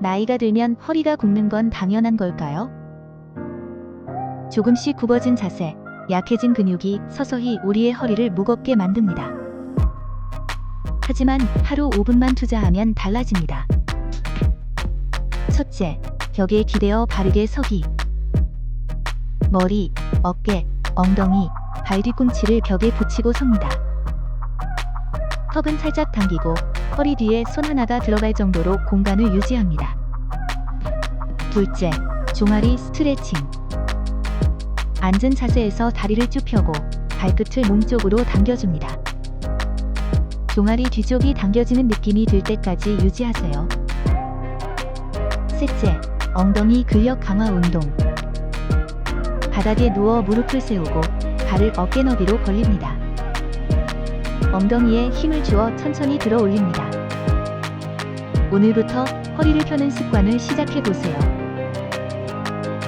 나이가 들면 허리가 굽는 건 당연한 걸까요? 조금씩 굽어진 자세, 약해진 근육이 서서히 우리의 허리를 무겁게 만듭니다. 하지만 하루 5분만 투자하면 달라집니다. 첫째, 벽에 기대어 바르게 서기. 머리, 어깨, 엉덩이, 발 뒤꿈치를 벽에 붙이고 섭니다. 턱은 살짝 당기고 허리 뒤에 손 하나가 들어갈 정도로 공간을 유지합니다. 둘째, 종아리 스트레칭. 앉은 자세에서 다리를 쭉 펴고 발끝을 몸쪽으로 당겨줍니다. 종아리 뒤쪽이 당겨지는 느낌이 들 때까지 유지하세요. 셋째, 엉덩이 근력 강화 운동. 바닥에 누워 무릎을 세우고 발을 어깨 너비로 벌립니다. 엉덩이에 힘을 주어 천천히 들어 올립니다. 오늘부터 허리를 펴는 습관을 시작해 보세요.